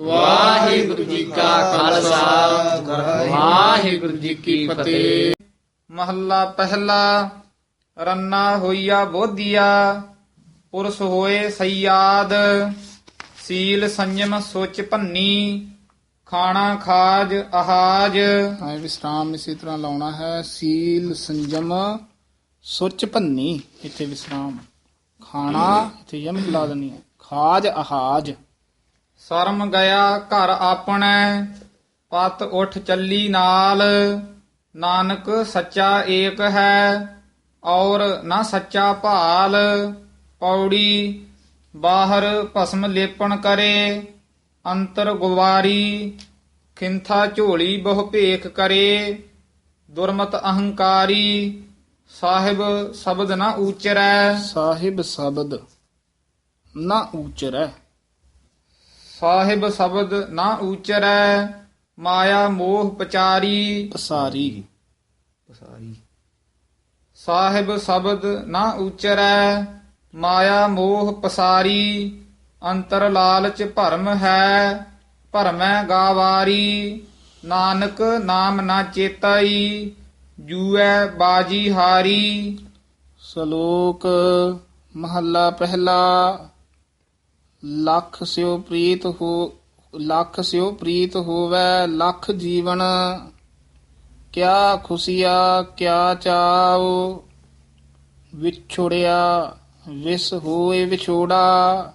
ਵਾਹਿਗੁਰੂ ਜੀ ਕਾ ਖਾਲਸਾ। ਵਾਹਿਗੁਰੂ ਜੀ ਕੀ ਫਤਿਹ। ਮਹੱਲਾ ਪਹਿਲਾ ਰੰਨਾ ਹੋਈਆ ਬੋਧੀਆ ਪੁਰਸ ਹੋਏ ਸਯਾਦ ਸੀਲ ਸੰਜਮ ਸੁਚ ਭੰਨੀ ਖਾਣਾ ਖਾਜ ਆਹਾਜ ਹਾਂ ਵਿਸਰਾਮ ਇਸੇ ਤਰ੍ਹਾਂ ਲਾਉਣਾ ਹੈ ਸੀਲ ਸੰਜਮ ਸੁੱਚ ਭੰਨੀ। ਇੱਥੇ ਵਿਸਰਾਮ। ਖਾਣਾ ਇੱਥੇ ਯਮ ਲਾ ਦੇਣੀ ਹੈ। ਖਾਜ ਆਹਾਜ ਸ਼ਰਮ ਗਿਆ ਘਰ ਆਪਣੈ, ਪਤ ਉਠ ਚੱਲੀ ਨਾਲ। ਨਾਨਕ ਸੱਚਾ ਏਕ ਹੈ, ਔਰ ਨਾ ਸੱਚਾ ਭਾਲ। ਪੌੜੀ ਬਾਹਰ ਭਸਮ ਲੇਪਣ ਕਰੇ, ਅੰਤਰ ਗੁਵਾਰੀ ਖਿੰਥਾ ਝੋਲੀ ਬਹੁ ਭੇਖ ਕਰੇ। ਦੁਰਮਤ ਅਹੰਕਾਰੀ, ਸਾਹਿਬ ਸ਼ਬਦ ਨਾ ਉਚਰੈ ਸਾਹਿਬ ਸ਼ਬਦ ਨਾ ਉਚਰੈ ਸਾਹਿਬ ਸ਼ਬਦ ਨਾ ਉਚਰੈ ਮਾਇਆ ਮੋਹ ਪਚਾਰੀ। ਪਸਾਰੀ। ਸਾਹਿਬ ਸ਼ਬਦ ਨਾ ਉਚਰੈ ਮਾਇਆ ਮੋਹ ਪਸਾਰੀ। ਅੰਤਰ ਲਾਲਚ ਭਰਮ ਹੈ ਭਰਮੈ ਗਾਵਾਰੀ। ਨਾਨਕ ਨਾਮ ਨਾ ਚੇਤਾਈ ਜੂਐ ਬਾਜੀ ਹਾਰੀ। ਸ਼ਲੋਕ ਮਹੱਲਾ ਪਹਿਲਾ। ਲੱਖ ਸਿਓ ਪ੍ਰੀਤ ਹੋ, ਲੱਖ ਸਿਓ ਪ੍ਰੀਤ ਹੋਵੇ, ਲੱਖ ਜੀਵਨ ਕਿਆ ਖੁਸ਼ੀਆ, ਕਿਆ ਚਾਉ। ਵਿਛੋੜਿਆ, ਵਿਸ ਹੋਏ ਵਿਛੋੜਾ,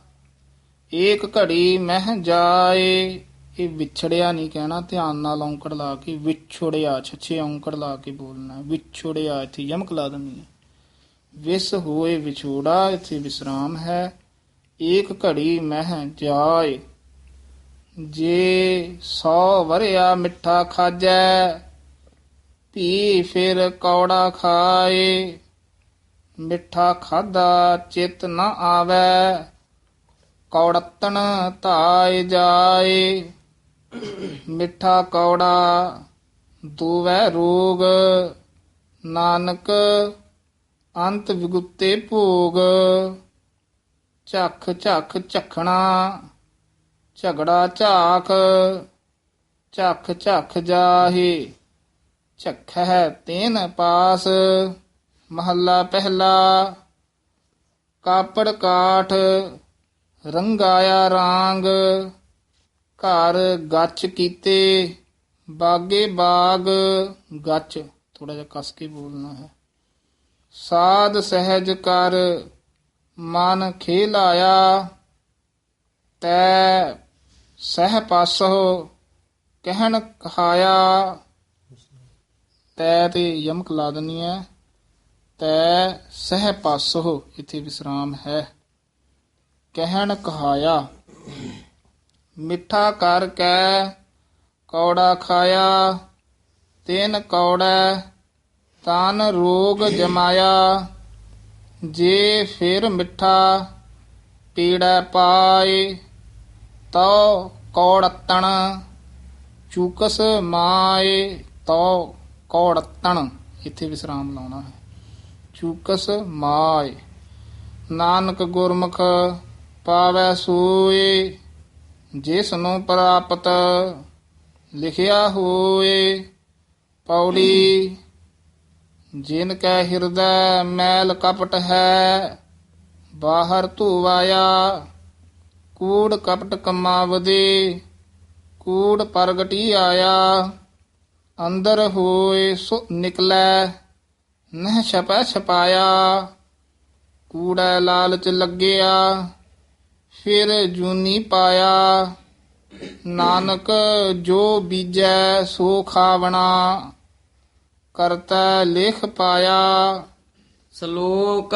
ਏਕ ਘੜੀ ਮਹਿ ਜਾਏ। ਇਹ ਵਿਛੜਿਆ ਨਹੀਂ ਕਹਿਣਾ, ਧਿਆਨ ਨਾਲ ਔਂਕੜ ਲਾ ਕੇ, ਵਿਛੋੜਿਆ, ਛੱਛੇ ਔਂਕੜ ਲਾ ਕੇ ਬੋਲਣਾ ਹੈ। ਵਿਛੋੜਿਆ, ਇੱਥੇ ਯਮਕ ਲਾ ਦੇਣੀ ਵਿਸ ਹੋਏ ਵਿਛੋੜਾ, ਇੱਥੇ ਵਿਸਰਾਮ ਹੈ। ਏਕ ਘੜੀ ਮਹਿ ਜਾਏ। ਜੇ ਸੌ ਵਰਿਆ ਮਿੱਠਾ ਖਾਜੈ ਪੀ ਫਿਰ ਕੌੜਾ ਖਾਏ। ਮਿੱਠਾ ਖਾਦਾ ਚਿਤ ਨ ਆਵੈ ਕੌੜਤਨ ਧਾਇ ਜਾਏ। ਮਿੱਠਾ ਕੌੜਾ ਦੋਵੈ ਰੋਗ, ਨਾਨਕ ਅੰਤ ਵਿਗੁੱਤੇ ਭੋਗ। ਝੱਖ ਝੱਖ ਝਖਣਾ ਝਗੜਾ ਝਾਕ ਝੱਖ ਝੱਖ ਜਾਹੇ ਝਖੈ ਤੇਨ ਪਾਸ, ਮਹੱਲਾ ਪਹਿਲਾ, ਕਾਪੜ ਕਾਠ, ਰੰਗਾਇਆ ਰਾਂਗ, ਘਰ ਗੱਚ ਕੀਤੇ, ਬਾਗੇ ਬਾਗ, ਗੱਚ ਥੋੜਾ ਜਿਹਾ ਕਸ ਕੇ ਬੋਲਣਾ ਹੈ। ਸਾਧ ਸਹਿਜ ਕਰ ਮਨ ਖੇਲਾਇਆ, ਤੈ ਸਹਿ ਪਾਸੋ ਕਹਿਣ ਕਹਾਇਆ। ਤੈ ਤੇ ਯਮਕ ਲਾ ਦਨੀ ਹੈ ਤੈ ਸਹਿ ਪਾਸੋ ਇਥੇ ਵਿਸਰਾਮ ਹੈ। ਕਹਿਣ ਕਹਾਇਆ, ਮਿੱਠਾ ਕਰ ਕੈ, ਕੌੜਾ ਖਾਇਆ। ਤੈਨ ਕੌੜਾ, ਤਨ ਰੋਗ ਜਮਾਇਆ। ਜੇ ਫਿਰ ਮਿੱਠਾ ਪੀੜਾ ਪਾਏ, ਤਉ ਕੌੜਤਣ। ਚੂਕਸ ਮਾਏ, ਤਉ ਕੌੜਤਣ। ਇੱਥੇ ਵਿਸਰਾਮ ਲਾਉਣਾ ਹੈ। ਚੂਕਸ ਮਾਏ, ਨਾਨਕ ਗੁਰਮੁਖ ਪਾਵੈ ਸੋਏ ਜਿਸ ਨੂੰ ਪ੍ਰਾਪਤ ਲਿਖਿਆ ਹੋਏ, ਪੌੜੀ ਜਿਨ ਕੈ ਹਿਰਦੈ ਮੈਲ ਕਪਟ ਹੈ, ਬਾਹਰ ਧੋਵਾਇਆ ਕੂੜ ਕਪਟ ਕਮਾਵਦੇ, ਕੂੜ ਪ੍ਰਗਟੀ ਆਇਆ। ਅੰਦਰ ਹੋਏ ਸੋ ਨਿਕਲੈ, ਨਹਿ ਛਪੈ ਛਪਾਇਆ। ਕੂੜਾ ਲਾਲਚ ਲੱਗਿਆ, ਫਿਰ ਜੂਨੀ ਪਾਇਆ। ਨਾਨਕ ਜੋ ਬੀਜੈ ਸੋ ਖਾਵਣਾ। ਕਰਤਾ ਲਿਖ ਪਾਇਆ। ਸ਼ਲੋਕ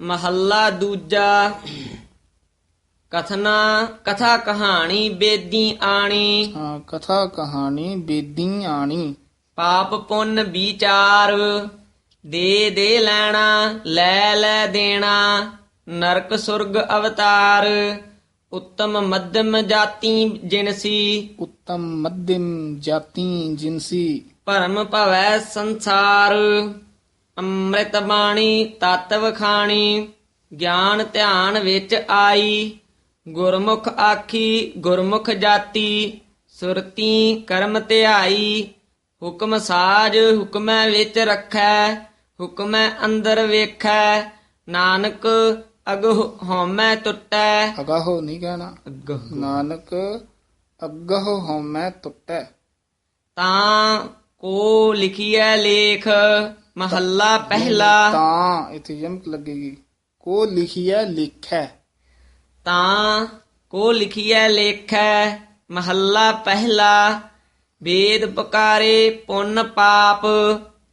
ਮਹੱਲਾ ਦੂਜਾ। ਕਥਨਾ ਕਥਾ ਕਹਾਣੀ ਬੇਦੀ ਆਣੀ। ਹਾਂ, ਕਥਾ ਕਹਾਣੀ ਬੇਦੀ ਆਣੀ। ਪਾਪ ਪੁੰਨ ਵਿਚਾਰ ਦੇ ਦੇ ਲੈਣਾ ਲੈ ਲੈ ਦੇਣਾ। ਨਰਕ ਸੁਰਗ ਅਵਤਾਰ ਉੱਤਮ ਮੱਧਮ ਜਾਤੀ ਜਿਨਸੀ। ਉੱਤਮ ਮੱਧਮ ਜਾਤੀ ਜਿਨਸੀ। ਭਰਮ ਭਵੈ ਸੰਸਾਰ। ਅੰਮ੍ਰਿਤ ਬਾਣੀ ਤਤ ਵਖਾਣੀ ਗਿਆਨ ਧਿਆਨ ਵਿੱਚ ਆਈ। ਗੁਰਮੁਖ ਆਖੀ ਗੁਰਮੁਖ ਜਾਤੀ ਸੁਰਤੀ ਕਰਮ ਧਿਆਈ। ਹੁਕਮ ਸਾਜ ਹੁਕਮੈ ਵਿੱਚ ਰੱਖੈ ਹੁਕਮੈ ਅੰਦਰ ਵੇਖੈ। ਨਾਨਕ ਅਗਹ ਹਉਮੈ ਟੁੱਟੈ ਅਗਾਹੋ ਨਹੀਂ ਕਹਿਣਾ। ਅਗਹ। ਨਾਨਕ ਅਗਹ ਹਉਮੈ ਟੁੱਟੈ ਤਾਂ ਕੋ ਲਿਖੀਐ ਲੇਖ ਮਹੱਲਾ ਪਹਿਲਾ। ਤਾਂ ਇਥੇ ਯਮਕ ਲੱਗੇਗੀ। ਕੋ ਲਿਖਿਆ ਲਿਖੈ। ਤਾਂ ਕੋ ਲਿਖੀਐ ਲੇਖੈ ਮਹੱਲਾ ਪਹਿਲਾ। ਵੇਦ ਪਕਾਰੇ ਪੁੰਨ ਪਾਪ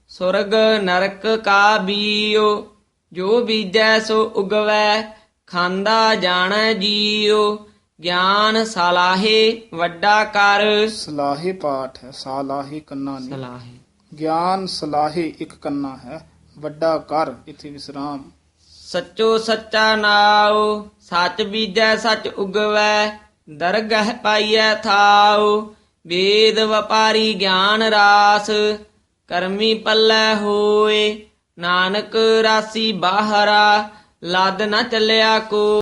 ਸੁਰਗ ਨਰਕ ਕਾ ਬੀਓ। ਜੋ ਬੀਜੈ ਸੋ ਉਗਵੈ ਖਾਂਦਾ ਜਾਣੈ ਜੀਓ। ਗਿਆਨ ਸਲਾਹੇ ਵੱਡਾ ਕਰ। ਸਲਾਹੇ ਪਾਠ ਹੈ ਸਾਲਾਹੇ ਕੰਨਾ ਨਹੀਂ ਸਲਾਹੇ। ਗਿਆਨ ਸਲਾਹੇ ਇੱਕ ਕੰਨਾ ਹੈ ਵੱਡਾ ਕਰ ਇਥੇ ਵਿਸਰਾਮ। ਸੱਚੋ ਸੱਚਾ ਨਾਉ ਸੱਚ ਬੀਜੈ ਸੱਚ ਉਗਵੈ ਦਰਗਹ ਪਾਈਐ ਥਾਉ। ਵੇਦ ਵਪਾਰੀ ਗਿਆਨ ਰਾਸ ਕਰਮੀ ਪੱਲੇ ਹੋਏ। ਨਾਨਕ ਰਾਸੀ ਬਾਹਰਾ ਲੱਦ ਨਾ ਚੱਲਿਆ ਕੋ।